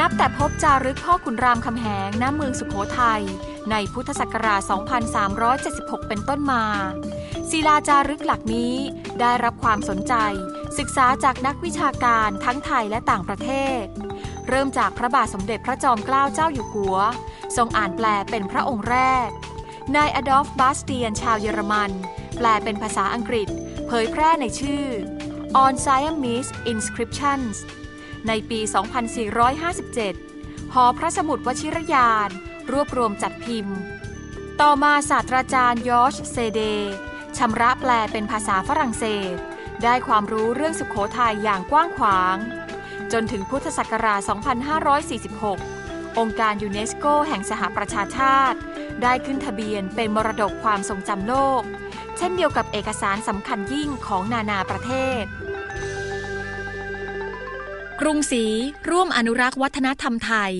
นับแต่พบจารึกพ่อขุนรามคำแหงณเมืองสุขโขทัยในพุทธศักราช 2376 เป็นต้นมา ศิลาจารึกหลักนี้ได้รับความสนใจ ศึกษาจากนักวิชาการทั้งไทยและต่างประเทศ เริ่มจากพระบาทสมเด็จพระจอมเกล้าเจ้าอยู่หัว ทรงอ่านแปลเป็นพระองค์แรก นายอดอล์ฟบาสเตียนชาวเยอรมัน แปลเป็นภาษาอังกฤษ เผยแพร่ในชื่อ On Siamese Inscriptions ในปี 2457 หอพระสมุดวชิรยาน รวบรวมจัดพิมพ์ ต่อมาศาสตราจารย์ยอชเซเดชำระแปลเป็นภาษาฝรั่งเศส ได้ความรู้เรื่องสุขโขทัยอย่างกว้างขวาง จนถึงพุทธศักราช 2546 องค์การยูเนสโกแห่งสหประชาชาติ ได้ขึ้นทะเบียนเป็นมรดกความทรงจำโลก เช่นเดียวกับเอกสารสำคัญยิ่งของนานาประเทศ รุงศรีร่วมอนุรักษ์วัฒนธรรมไทย